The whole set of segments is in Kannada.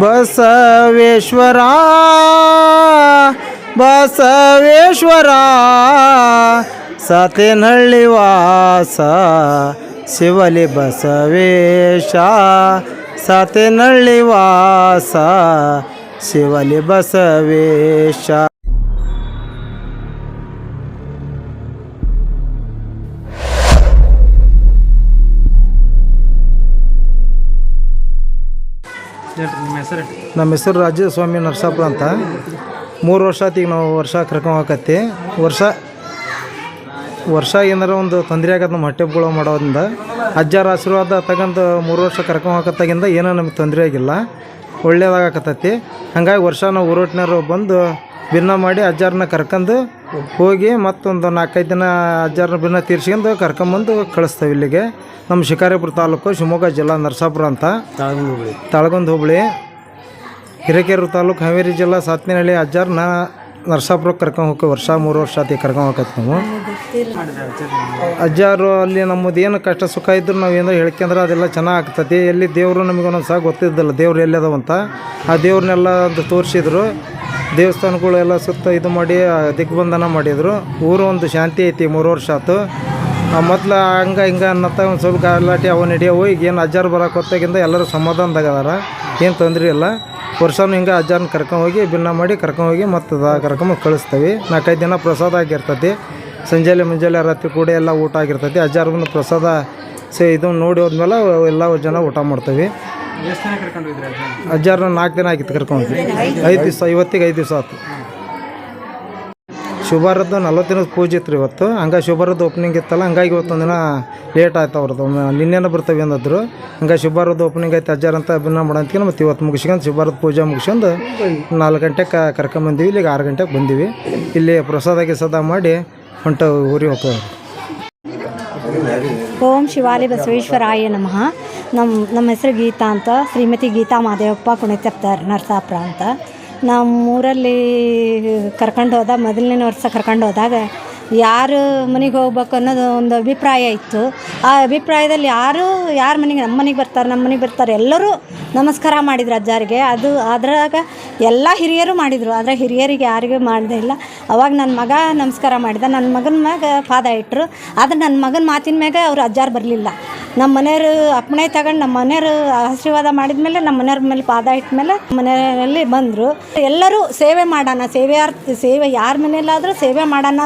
ಬಸವೇಶ್ವರ ಬಸವೇಶ್ವರ ಸತೇನಹಳ್ಳಿ ವಾಸ ಶಿವಲಿ ಬಸವೇಶ ಸತೇನಹಳ್ಳಿ ವಾಸ ಶಿವಲಿ ಬಸವೇಶ. ನಿಮ್ಮ ಹೆಸರು? ನಮ್ಮ ಹೆಸರು ನರಸಾಪುರ ಅಂತ. ಮೂರು ವರ್ಷ ಆತು ಈಗ ನಾವು ವರ್ಷ ಕರ್ಕೊಂಡು ಹೋಗತ್ತಿ ವರ್ಷ ವರ್ಷ ಏನಾರ ಒಂದು ತೊಂದರೆ ಆಗತ್ತೆ ನಮ್ಮ ಹೊಟ್ಟೆಗಳು ಮಾಡೋದ್ರಿಂದ, ಅಜ್ಜಾರ ಆಶೀರ್ವಾದ ತಗೊಂಡು ಮೂರು ವರ್ಷ ಕರ್ಕೊಂಡು ಹೋಗತ್ತಾಗಿಂದ ಏನೂ ನಮಗೆ ತೊಂದರೆ ಆಗಿಲ್ಲ. ಒಳ್ಳೇದಾಗಕತ್ತೈತಿ. ಹಾಗಾಗಿ ವರ್ಷ ನಾವು ಊರೋಟ್ನವ್ರು ಬಂದು ಭಿನ್ನ ಮಾಡಿ ಅಜ್ಜಾರನ್ನ ಕರ್ಕೊಂಡು ಹೋಗಿ ಮತ್ತೊಂದು ನಾಲ್ಕೈದು ದಿನ ಅಜ್ಜಾರನ್ನ ಬಿನ್ನ ತೀರ್ಸ್ಕೊಂಡು ಕರ್ಕೊಂಬಂದು ಕಳಿಸ್ತೇವೆ ಇಲ್ಲಿಗೆ. ನಮ್ಮ ಶಿಕಾರಿಪುರ ತಾಲೂಕು ಶಿವಮೊಗ್ಗ ಜಿಲ್ಲಾ ನರಸಾಪುರ ಅಂತ. ತಳಗೊಂದು ಹೋಬಳಿ. ಹಿರೇಕೆರೂರು ತಾಲೂಕು ಹಾವೇರಿ ಜಿಲ್ಲಾ ಸಾತ್ನಹಳ್ಳಿ ಅಜ್ಜಾರ ನಾ ನರಸಾಪುರಕ್ಕೆ ಕರ್ಕೊಂಡು ಹೋಗಿ ವರ್ಷ ಮೂರು ವರ್ಷ ಆತಿ ಕರ್ಕೊಂಡು ಹೋಗತ್ತೆ ನಾವು. ಅಜ್ಜಾರು ಅಲ್ಲಿ ನಮ್ಮದು ಏನು ಕಷ್ಟ ಸುಖ ಇದ್ರು ನಾವು ಏನೋ ಹೇಳ್ಕೊಂಡ್ರೆ ಅದೆಲ್ಲ ಚೆನ್ನಾಗಿ ಆಗ್ತತಿ ಎಲ್ಲಿ ದೇವರು ನಮಗೆ ಒಂದೊಂದು ಸಹ ಗೊತ್ತಿದ್ದಲ್ಲ ದೇವ್ರು ಎಲ್ಲಿ ಅದಾವಂತ ಆ ದೇವ್ರನ್ನೆಲ್ಲ ಅಂತ ತೋರಿಸಿದ್ರು. ದೇವಸ್ಥಾನಗಳು ಎಲ್ಲ ಸುತ್ತ ಇದು ಮಾಡಿ ದಿಗ್ಬಂಧನ ಮಾಡಿದರು. ಊರು ಒಂದು ಶಾಂತಿ ಐತಿ, ಮೂರು ವರ್ಷ ಆಯ್ತು ಮೊದ್ಲು ಹಂಗೆ ಹಿಂಗೆ ಅನ್ನತ್ತ ಒಂದು ಸ್ವಲ್ಪ ಗಾಲಾಟಿ ಅವು ನಡೆಯವು ಈಗ ಏನು ಅಜ್ಜಾರು ಬರೋಕೆ ಹೊತ್ತಾಗಿಂದ ಎಲ್ಲರೂ ಸಮಾಧಾನದಾಗ ಅದಾರ. ಏನು ತೊಂದರೆ ಇಲ್ಲ. ವರ್ಷನೂ ಹಿಂಗೆ ಕರ್ಕೊಂಡು ಹೋಗಿ ಭಿನ್ನ ಮಾಡಿ ಕರ್ಕೊಂಡು ಹೋಗಿ ಮತ್ತು ಕರ್ಕೊಂಡು ಕಳಿಸ್ತೀವಿ. ನಾಲ್ಕೈದು ದಿನ ಪ್ರಸಾದ ಆಗಿರ್ತೈತಿ. ಸಂಜೆಲೆ ಮುಂಜಾನೆ ರಾತ್ರಿ ಕೂಡ ಎಲ್ಲ ಊಟ ಆಗಿರ್ತೈತಿ. ಅಜ್ಜಾರ್ಗು ಪ್ರಸಾದ ಸೇ ಇದು ನೋಡಿ ಹೋದ್ಮೇಲೆ ಎಲ್ಲ ಜನ ಊಟ ಮಾಡ್ತೀವಿ. ಅಜ್ಜಾರನ್ನ ನಾಲ್ಕು ದಿನ ಆಗಿತ್ತು ಕರ್ಕೊಂಡು ಐದು ದಿವಸ, ಇವತ್ತಿಗೆ ಐದು ದಿವಸ ಆಯ್ತು ಶುಭಾರದ್ದು ನಲ್ವತ್ತು ದಿನದ ಪೂಜೆ ಇತ್ತು ಇವತ್ತು. ಹಂಗ ಶುಭಾರದ್ದು ಓಪನಿಂಗ್ ಇತ್ತಲ್ಲ, ಹಂಗಾಗಿ ಇವತ್ತೊಂದು ದಿನ ಲೇಟ್ ಆಯ್ತು ಅವ್ರದ್ದು. ನಿನ್ನೆನ ಬರ್ತವೆ ಅಂದಿದ್ರು. ಹಂಗ ಶುಭಾರದ್ದು ಓಪನಿಂಗ್ ಆಯ್ತು ಅಜ್ಜಾರ ಅಂತ ಅಭಿನಯ ಮಾಡಂತೀವಿ ಮತ್ತು ಇವತ್ತು ಮುಗಿಸ್ಕೊಂಡು ಶುಭಾರದ ಪೂಜೆ ಮುಗಿಸ್ಕೊಂಡು ನಾಲ್ಕು ಗಂಟೆಗೆ ಕರ್ಕೊಂಬಂದೀವಿ. ಇಲ್ಲಿಗೆ ಆರು ಗಂಟೆಗೆ ಬಂದೀವಿ. ಇಲ್ಲಿ ಪ್ರಸಾದ, ಗಿಸಾದ ಮಾಡಿ ಹೊಂಟ ಊರಿಗೆ ಹೋಗ್ತೇವೆ. ಓಂ ಶಿವಾಲಿ ಬಸವೇಶ್ವರಾಯ ನಮಃ. ನಮ್ಮ ನಮ್ಮ ಹೆಸರು ಗೀತಾ ಅಂತ, ಶ್ರೀಮತಿ ಗೀತಾ ಮಾದೇವಪ್ಪ ಕುಣಿತಪ್ತಾರೆ ನರಸಾಪುರ ಅಂತ. ನಮ್ಮೂರಲ್ಲಿ ಕರ್ಕೊಂಡು ಹೋದ, ಮೊದಲನೇ ವರ್ಷ ಕರ್ಕೊಂಡು ಹೋದಾಗ ಯಾರು ಮನೆಗೆ ಹೋಗ್ಬೇಕು ಅನ್ನೋದು ಒಂದು ಅಭಿಪ್ರಾಯ ಇತ್ತು. ಆ ಅಭಿಪ್ರಾಯದಲ್ಲಿ ಯಾರು, ಯಾರ ಮನೆಗೆ, ನಮ್ಮ ಮನೆಗೆ ಬರ್ತಾರೆ, ನಮ್ಮ ಮನೆಗೆ ಬರ್ತಾರೆ, ಎಲ್ಲರೂ ನಮಸ್ಕಾರ ಮಾಡಿದ್ರು ಅಜ್ಜಾರಿಗೆ. ಅದು ಅದ್ರಾಗ ಎಲ್ಲ ಹಿರಿಯರು ಮಾಡಿದರು. ಆದರೆ ಹಿರಿಯರಿಗೆ ಯಾರಿಗೂ ಮಾಡದೇ ಇಲ್ಲ. ಅವಾಗ ನನ್ನ ಮಗ ನಮಸ್ಕಾರ ಮಾಡಿದ. ನನ್ನ ಮಗನ ಮ್ಯಾಗ ಪಾದ ಇಟ್ಟರು ಆದರೆ ನನ್ನ ಮಗನ ಮಾತಿನ ಮ್ಯಾಗ ಅವ್ರು ಅಜ್ಜಾರು ಬರಲಿಲ್ಲ. ನಮ್ಮ ಮನೆಯವರು ಅಪ್ಪಣೆ ತಗೊಂಡು ನಮ್ಮ ಮನೆಯವರು ಆಶೀರ್ವಾದ ಮಾಡಿದ ಮೇಲೆ ನಮ್ಮ ಮನೆಯವ್ರ ಮೇಲೆ ಪಾದ ಇಟ್ಟ ಮೇಲೆ ಮನೆಯಲ್ಲಿ ಬಂದರು. ಎಲ್ಲರೂ ಸೇವೆ ಮಾಡೋಣ, ಸೇವೆ ಸೇವೆ ಯಾರ ಮನೆಯಲ್ಲಾದರೂ ಸೇವೆ ಮಾಡೋಣ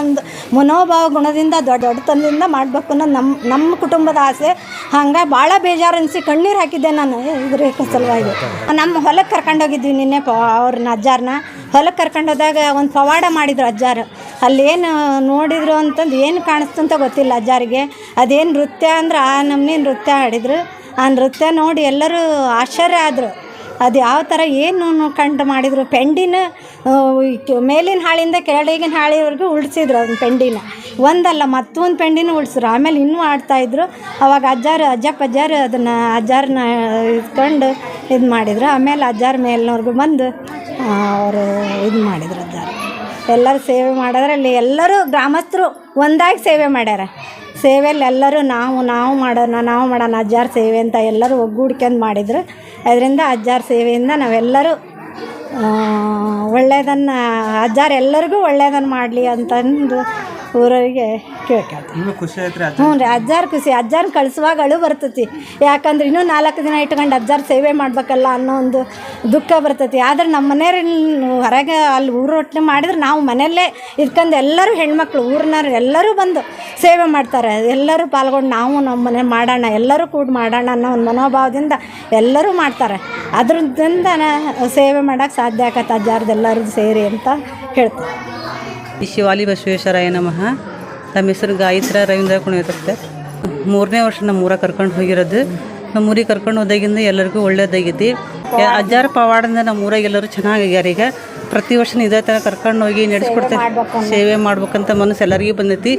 ಮನೋಭಾವ ಗುಣದಿಂದ, ದೊಡ್ಡ ದೊಡ್ಡತನದಿಂದ ಮಾಡಬೇಕು ಅನ್ನೋದು ನಮ್ಮ ನಮ್ಮ ಕುಟುಂಬದ ಆಸೆ. ಹಂಗೆ ಭಾಳ ಬೇಜಾರು ಅನಿಸಿ ಕಣ್ಣೀರು ಹಾಕಿದ್ದೆ ನಾನು. ಇದ್ರ ಸಲುವಾಗಿ. ನಮ್ಮ ಹೊಲಕ್ಕೆ ಕರ್ಕೊಂಡೋಗಿದ್ವಿ ನಿನ್ನೆ ಪ ಅವ್ರನ್ನ ಅಜ್ಜಾರನ್ನ ಹೊಲಕ್ಕೆ ಕರ್ಕೊಂಡೋದಾಗ ಒಂದು ಪವಾಡ ಮಾಡಿದ್ರು ಅಜ್ಜಾರು. ಅಲ್ಲೇನು ನೋಡಿದ್ರು ಅಂತಂದು ಏನು ಕಾಣಿಸ್ತು ಅಂತ ಗೊತ್ತಿಲ್ಲ ಅಜ್ಜಾರಿಗೆ. ಅದೇನು ನೃತ್ಯ ಅಂದ್ರೆ ಆ ನಮ್ಮನೆ ನೃತ್ಯ ಆಡಿದ್ರು. ಆ ನೃತ್ಯ ನೋಡಿ ಎಲ್ಲರೂ ಆಶ್ಚರ್ಯ ಆದರು. ಅದು ಯಾವ ಥರ ಏನು ಕಂಡು ಮಾಡಿದರು? ಪೆಂಡಿನ ಮೇಲಿನ ಹಾಳಿಂದ ಕೆಳಗಿನ ಹಾಳಿವರೆಗೂ ಉಳಿಸಿದ್ರು ಅದನ್ನ ಪೆಂಡಿನ. ಒಂದಲ್ಲ, ಮತ್ತೊಂದು ಪೆಂಡಿನ ಉಳಿಸಿದ್ರು. ಆಮೇಲೆ ಇನ್ನೂ ಆಡ್ತಾಯಿದ್ರು ಅವಾಗ ಅಜ್ಜಾರು, ಅಜ್ಜಪ್ಪ ಅಜ್ಜಾರು ಅದನ್ನು ಅಜ್ಜಾರನ್ನ ಇಟ್ಕೊಂಡು ಇದು ಮಾಡಿದ್ರು. ಆಮೇಲೆ ಅಜ್ಜಾರ ಮೇಲಿನವ್ರಿಗೂ ಬಂದು ಅವರು ಇದು ಮಾಡಿದ್ರು ಅಜ್ಜಾರು. ಎಲ್ಲರೂ ಸೇವೆ ಮಾಡೋದ್ರಲ್ಲಿ ಎಲ್ಲರೂ ಗ್ರಾಮಸ್ಥರು ಒಂದಾಗಿ ಸೇವೆ ಮಾಡ್ಯಾರ. ಸೇವೆಯಲ್ಲಿ ಎಲ್ಲರೂ ನಾವು ನಾವು ಮಾಡೋಣ ನಾವು ಮಾಡೋಣ, ಅಜ್ಜಾರ ಸೇವೆ ಅಂತ ಎಲ್ಲರೂ ಒಗ್ಗೂಡ್ಕೊಂಡು ಮಾಡಿದರು. ಅದರಿಂದ ಅಜ್ಜಾರ ಸೇವೆಯಿಂದ ನಾವೆಲ್ಲರೂ ಒಳ್ಳೆಯದನ್ನು ಅಜ್ಜಾರು ಎಲ್ಲರಿಗೂ ಒಳ್ಳೆಯದನ್ನು ಮಾಡಲಿ ಅಂತಂದು ಊರವರಿಗೆ ಕೇಳ್ಕೊಳ್ತೀವಿ ಖುಷಿ ಐತ್ರಿ ಅಜ್ಜ ಹ್ಞೂ ರೀ ಅಜ್ಜಾರು ಖುಷಿ. ಅಜ್ಜಾರ್ ಕಳಿಸುವಾಗ ಅಳು ಬರ್ತೈತಿ. ಯಾಕಂದ್ರೆ ಇನ್ನೂ ನಾಲ್ಕು ದಿನ ಇಟ್ಕೊಂಡು ಅಜ್ಜಾರ್ ಸೇವೆ ಮಾಡ್ಬೇಕಲ್ಲ ಅನ್ನೋ ಒಂದು ದುಃಖ ಬರ್ತೈತಿ. ಆದ್ರೆ ನಮ್ಮ ಮನೆಯವ್ರ ಹೊರಗೆ ಅಲ್ಲಿ ಊರು ಒಟ್ಟನೆ ಮಾಡಿದ್ರೆ ನಾವು ಮನೆಯಲ್ಲೇ ಇದ್ಕೊಂಡು ಎಲ್ಲರೂ ಹೆಣ್ಮಕ್ಳು ಊರಿನವ್ರು ಎಲ್ಲರೂ ಬಂದು ಸೇವೆ ಮಾಡ್ತಾರೆ. ಎಲ್ಲರೂ ಪಾಲ್ಗೊಂಡು ನಾವು ನಮ್ಮ ಮನೆ ಮಾಡೋಣ ಎಲ್ಲರೂ ಕೂಡ ಮಾಡೋಣ ಅನ್ನೋ ಒಂದು ಮನೋಭಾವದಿಂದ ಎಲ್ಲರೂ ಮಾಡ್ತಾರೆ. ಅದ್ರದಿಂದ ಸೇವೆ ಮಾಡೋಕ್ಕೆ ಸಾಧ್ಯ ಆಗತ್ತೆ ಅಜ್ಜಾರ್ದೆಲ್ಲರೂ ಸೇರಿ ಅಂತ ಹೇಳ್ತಾರೆ ಶಿವಾಲಿ ಬಸವೇಶ್ವರಾಯ ನಮಃ. ನಮ್ಮ ಹೆಸರು ಗಾಯತ್ರ ರವೀಂದ್ರ ಕುಣಿಯತ್ತೆ ಮೂರನೇ ವರ್ಷ ನಮ್ಮ ಊರಾಗ ಕರ್ಕೊಂಡು ಹೋಗಿರೋದು. ನಮ್ಮ ಊರಿಗೆ ಕರ್ಕೊಂಡು ಹೋದಾಗಿಂದ ಎಲ್ಲರಿಗೂ ಒಳ್ಳೇದಾಗೈತಿ. ಅಜ್ಜಾರ ಪವಾಡದಿಂದ ನಮ್ಮ ಊರಾಗ ಎಲ್ಲರೂ ಚೆನ್ನಾಗ್ಯಾರ ಈಗ. ಪ್ರತಿ ವರ್ಷ ಇದೇ ಥರ ಕರ್ಕೊಂಡು ಹೋಗಿ ನಡೆಸ್ಕೊಡ್ತೇವೆ ಸೇವೆ ಮಾಡ್ಬೇಕಂತ ಮನಸ್ಸು ಎಲ್ಲರಿಗೂ ಬಂದೈತಿ.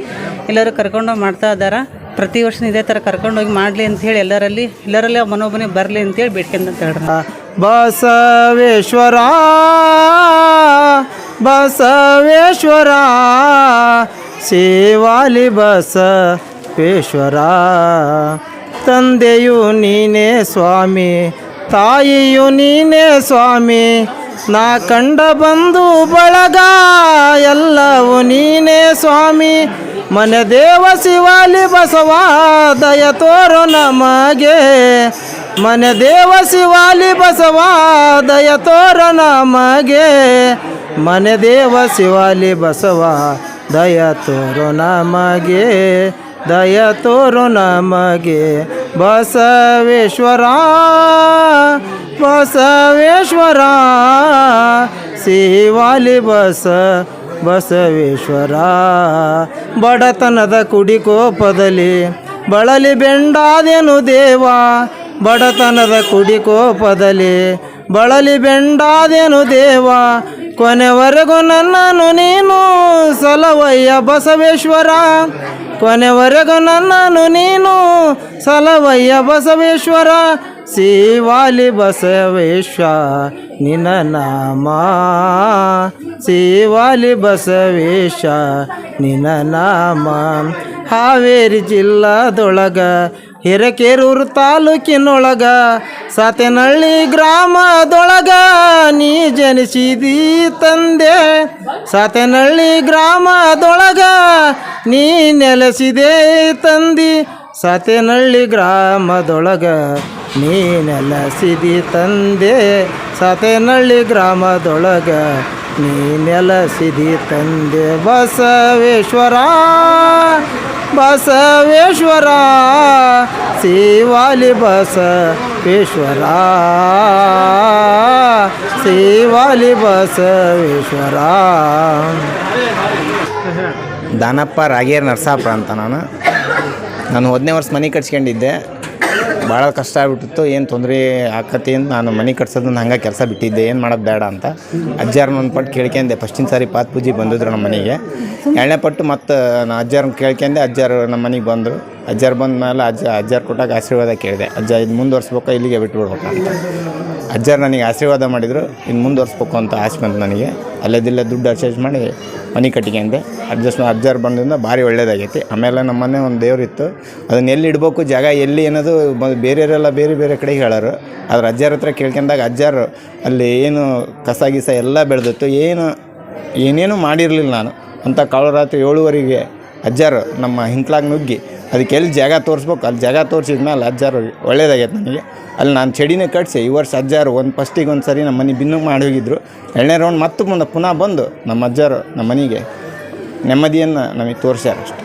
ಎಲ್ಲರೂ ಕರ್ಕೊಂಡು ಮಾಡ್ತಾ ಇದ್ದಾರೆ. ಪ್ರತಿ ವರ್ಷ ಇದೇ ಥರ ಕರ್ಕೊಂಡು ಹೋಗಿ ಮಾಡಲಿ ಅಂತ ಹೇಳಿ ಎಲ್ಲರಲ್ಲಿ ಎಲ್ಲರಲ್ಲಿ ಆ ಮನೋಭನೆ ಬರಲಿ ಅಂತೇಳಿ ಬೇಡ್ಕೊಂತ ಹೇಳ್ರಿ. ಬಸವೇಶ್ವರ ಬಸವೇಶ್ವರ ಶಿವಾಲಿ ಬಸವೇಶ್ವರ. ತಂದೆಯು ನೀನೇ ಸ್ವಾಮಿ, ತಾಯಿಯು ನೀನೇ ಸ್ವಾಮಿ, ನಾ ಕಂಡ ಬಂದು ಬಳಗ ಎಲ್ಲವೂ ನೀನೇ ಸ್ವಾಮಿ. ಮನೆ ದೇವ ಶಿವಾಲಿ ಬಸವ, ದಯ ತೋರು ನಮಗೆ. ಮನೆ ದೇವ ಶಿವಾಲಿ ಬಸವ ದಯ ತೋರ ನಮಗೆ. ಮನೆ ದೇವ ಶಿವಾಲಿ ಬಸವ ದಯ ತೋರು ನಮಗೆ. ದಯ ತೋರು ನಮಗೆ. ಬಸವೇಶ್ವರ ಬಸವೇಶ್ವರ, ಶಿವಾಲಿ ಬಸ, ಬಸವೇಶ್ವರ. ಬಡತನದ ಕುಡಿಕೋಪದಲ್ಲಿ ಬಳಲಿ ಬೆಂಡಾದೆನು ದೇವ ಬಡತನದ ಕುಡಿಕೋಪದಲ್ಲಿ ಬಳಲಿ ಬೆಂಡಾದೇನು ದೇವ, ಕೊನೆವರೆಗೂ ನನ್ನನ್ನು ನೀನು ಸಲವಯ್ಯ ಬಸವೇಶ್ವರ. ಕೊನೆವರೆಗೂ ನನ್ನನ್ನು ನೀನು ಸಲವಯ್ಯ ಬಸವೇಶ್ವರ. ಶಿವಾಲಿ ಬಸವೇಶ ನಿನ್ನ ನಾಮ. ಶಿವಾಲಿ ಬಸವೇಶ ನಿನ್ನ ನಾಮ. ಹಾವೇರಿ ಜಿಲ್ಲಾದೊಳಗ ಹಿರಕೇರೂರು ತಾಲೂಕಿನೊಳಗ ಸತೆನಳ್ಳಿ ಗ್ರಾಮದೊಳಗ ನೀ ಜನಿಸಿದಿ ತಂದೆ. ಸತೆನಳ್ಳಿ ಗ್ರಾಮದೊಳಗ ನೀ ನೆಲೆಸಿದೆ ತಂದಿ. ಸತೆನಳ್ಳಿ ಗ್ರಾಮದೊಳಗ ನೀ ನೆಲೆಸಿದಿ ತಂದೆ. ಸತೆನಳ್ಳಿ ಗ್ರಾಮದೊಳಗ ನೀ ನೆಲೆಸಿದಿ ತಂದೆ. ಬಸವೇಶ್ವರ ಬಸವೇಶ್ವರ, ಶಿವಾಲಿ ಬಸವೇಶ್ವರ ಶಿವಾಲಿ ಬಸವೇಶ್ವರ. ದಾನಪ್ಪ ರಾಗೇರ್ ನರಸಾಪುರ ಅಂತ ನಾನು. ನಾನು ಹದಿನೈದು ವರ್ಷ ಮನೆ ಕಟ್ಸ್ಕೊಂಡಿದ್ದೆ. ಭಾಳ ಕಷ್ಟ ಆಗ್ಬಿಟ್ಟಿತ್ತು. ಏನು ತೊಂದರೆ ಆಕತಿ ಅಂತ ನಾನು ಮನೆ ಕಟ್ಸೋದನ್ನ ಹಂಗೆ ಕೆಲಸ ಬಿಟ್ಟಿದ್ದೆ. ಏನು ಮಾಡೋದು ಬೇಡ ಅಂತ ಅಜ್ಜಾರನ್ನ ಒಂದು ಪಟ್ಟು ಕೇಳ್ಕೊಂಡೆ. ಫಸ್ಟಿನ ಸಾರಿ ಪಾತ್ ಪೂಜೆ ಬಂದಿದ್ರು ನಮ್ಮ ಮನೆಗೆ. ಎರಡನೇ ಪಟ್ಟು ಮತ್ತು ನಾನು ಅಜ್ಜಾರನ್ನ ಕೇಳ್ಕೊಂಡೆ. ಅಜ್ಜಾರು ನಮ್ಮ ಮನೆಗೆ ಬಂದರು. ಅಜ್ಜಾರು ಬಂದ ಮೇಲೆ ಅಜ್ಜ, ಅಜ್ಜಾರು ಕೊಟ್ಟಾಗ ಆಶೀರ್ವಾದ ಕೇಳಿದೆ. ಅಜ್ಜ, ಇದು ಮುಂದುವರ್ಸ್ಬೇಕು, ಇಲ್ಲಿಗೆ ಬಿಟ್ಬಿಡ್ಬೇಕು ಅಂತ. ಅಜ್ಜಾರು ನನಗೆ ಆಶೀರ್ವಾದ ಮಾಡಿದರು ಇನ್ನು ಮುಂದುವರ್ಸ್ಬೇಕು ಅಂತ ಆಸೆ ಬಂತು ನನಗೆ. ಅಲ್ಲದಿಲ್ಲ ದುಡ್ಡು ಅಡ್ಜಸ್ಟ್ ಮಾಡಿ ಮನೆ ಕಟ್ಕೊಂಡೆ ಅಡ್ಜಸ್ಟ್ ಅಜ್ಜಾರು ಬಂದಿಂದ ಭಾರಿ ಒಳ್ಳೇದಾಗೈತಿ. ಆಮೇಲೆ ನಮ್ಮ ಮನೆ ಒಂದು ದೇವರಿತ್ತು. ಅದನ್ನ ಎಲ್ಲಿ ಇಡಬೇಕು, ಜಾಗ ಎಲ್ಲಿ ಅನ್ನೋದು ಬೇರೆಯವರೆಲ್ಲ ಬೇರೆ ಬೇರೆ ಕಡೆಗೆ ಹೇಳೋರು. ಆದ್ರೆ ಅಜ್ಜಾರ ಹತ್ರ ಕೇಳ್ಕೊಂಡಾಗ ಅಜ್ಜಾರು ಅಲ್ಲಿ ಏನು ಕಸ ಗಿಸ ಎಲ್ಲ ಬೆಳೆದಿತ್ತು. ಏನು, ಏನೇನು ಮಾಡಿರಲಿಲ್ಲ ನಾನು. ಅಂತ ಕಾಳು ರಾತ್ರಿ ಏಳುವರೆಗೆ ಅಜ್ಜಾರು ನಮ್ಮ ಹಿಂಕ್ಲಾಗ ನುಗ್ಗಿ ಅದಕ್ಕೆ ಎಲ್ಲಿ ಜಾಗ ತೋರಿಸ್ಬೇಕು? ಅಲ್ಲಿ ಜಾಗ ತೋರಿಸಿದ ಮೇಲೆ ಅಜ್ಜಾರು ಒಳ್ಳೇದಾಗೈತೆ ನನಗೆ. ಅಲ್ಲಿ ನಾನು ಚಡಿನೇ ಕಟ್ಸಿ ಈ ವರ್ಷ ಅಜ್ಜಾರು ಒಂದು ಫಸ್ಟಿಗೆ ಒಂದು ಸರಿ ನಮ್ಮ ಮನೆ ಬಿನ್ನು ಮಾಡಿ ಹೋಗಿದ್ರು. ಎರಡನೇ ರೌಂಡ್ ಮತ್ತೆ ಮುಂದೆ ಪುನಃ ಬಂದು ನಮ್ಮ ಅಜ್ಜಾರು ನಮ್ಮ ಮನೆಗೆ ನೆಮ್ಮದಿಯನ್ನು ನಮಗೆ ತೋರಿಸ್ಯಾರ ಅಷ್ಟೆ.